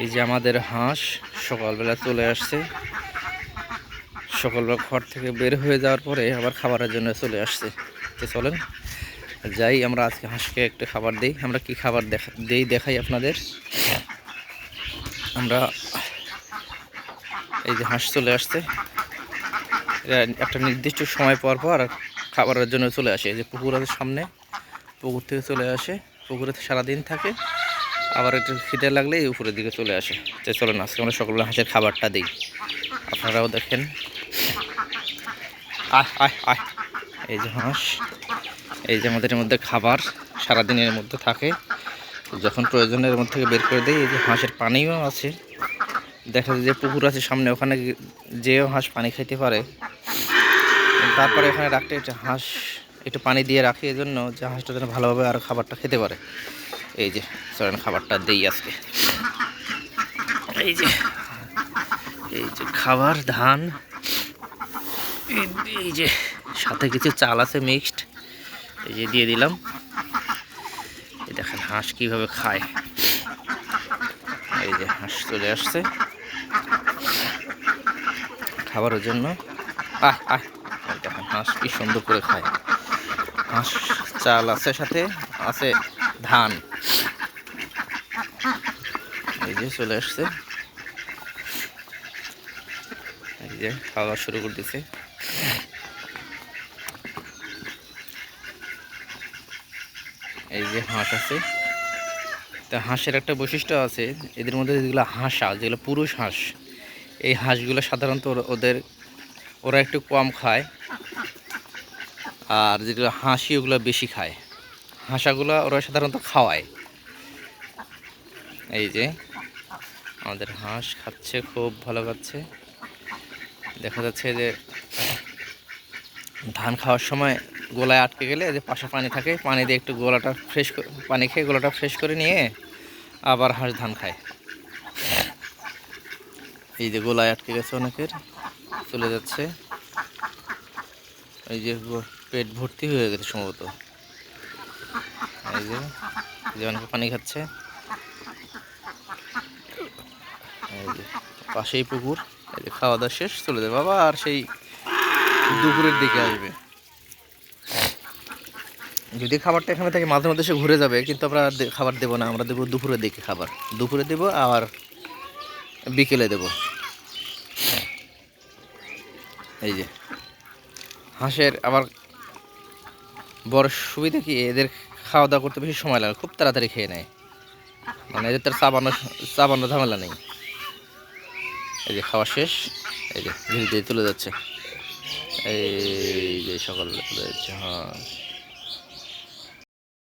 এই যে আমাদের হাঁস সকালবেলা চলে আসছে। সকালবেলা ঘর থেকে বের হয়ে যাওয়ার পরে আবার খাবারের জন্য চলে আসছে। তো চলেন, যাই আমরা আজকে হাঁসকে একটা খাবার দিই। আমরা কি খাবার দেখা দিই দেখাই আপনাদের। আমরা এই যে হাঁস চলে আসছে। একটা নির্দিষ্ট সময় পর পর খাবারের জন্য চলে আসে। এই যে পুকুর আছে সামনে, পুকুর থেকে চলে আসে। পুকুরে সারাদিন থাকে। আবার একটু খিদে লাগলে এই উপরের দিকে চলে আসে। যে চলেন, আজকে আমরা সকালবেলা হাঁসের খাবারটা দিই। আপনারাও দেখেন। আয় এই যে হাঁস। এই যে আমাদের মধ্যে খাবার সারাদিনের মধ্যে থাকে। যখন প্রয়োজনের মধ্যে থেকে বের করে দেয় এই যে হাঁসের পানিও আছে। দেখা যায় যে পুকুর আছে সামনে, ওখানে যেও হাঁস পানি খাইতে পারে। তারপরে এখানে রাখতে হাঁস একটু পানি দিয়ে রাখি। এই জন্য যে হাঁসটা যেন ভালোভাবে আর খাবারটা খেতে পারে। এই যে, চলেন খাবারটা দেই আজকে। এই যে এই যে খাবার, ধান, এই- যে, সাথে কিছু চাল আছে মিক্সড এই যে দিয়ে দিলাম। এই দেখেন হাঁস কীভাবে খায়। এই যে হাঁস চলে আসছে। খাবারের জন্য। আহ আহ দেখেন হাঁস কি সুন্দর করে খায়। হাঁস, চাল আছে সাথে, আছে ধান। এই যে চলে আসছে। এই যে খাওয়া শুরু করে দিছে এই যে হাঁস আছে। তা হাঁসের একটা বৈশিষ্ট্য আছে, এদের মধ্যে যেগুলো হাঁসা যেগুলো পুরুষ হাঁস, এই হাঁসগুলো সাধারণত ওদের ওরা একটু কম খায়। আর যেগুলো হাঁসি, ওগুলো বেশি খায়। হাঁসাগুলো ওরা সাধারণত খাওয়ায়। এই যে, আমাদের হাঁস খাচ্ছে, খুব ভালো খাচ্ছে। দেখা যাচ্ছে যে, ধান খাওয়ার সময় গোলায় আটকে গেলে যে পাশে পানি থাকে, পানি দিয়ে একটু গোলাটা ফ্রেশ পানি খেয়ে গোলাটা ফ্রেশ করে নিয়ে আবার হাঁস ধান খায়। এই যে গোলায় আটকে গেছে অনেকের, চলে যাচ্ছে। এই যে পেট ভর্তি হয়ে গেছে সম্ভবত। এই যে অনেকে পানি খাচ্ছে এই যে পাশেই পুকুর খাওয়া দাওয়া শেষ, চলে যাবে বাবা, আর সেই দুপুরের দিকে আসবে। যদি খাবারটা এখানে থেকে মাঝে মধ্যে সে ঘুরে যাবে, কিন্তু আমরা খাবার দেবো না, আমরা দেবো দুপুরের দিকে খাবার। দুপুরে দেবো আর বিকেলে দেবো। এই যে, হাঁসের আবার বড় সুবিধা কি, এদের খাওয়া দাওয়া করতে বেশি সময় লাগে, খুব তাড়াতাড়ি খেয়ে নেয়। মানে এদের তার চাবানো চাবানো ঝামেলা নেই। এই যে খাওয়া শেষ, এই যে ধীরে ধীরে তুলে যাচ্ছে। এই যে সকাল তুলে যাচ্ছে হ্যাঁ।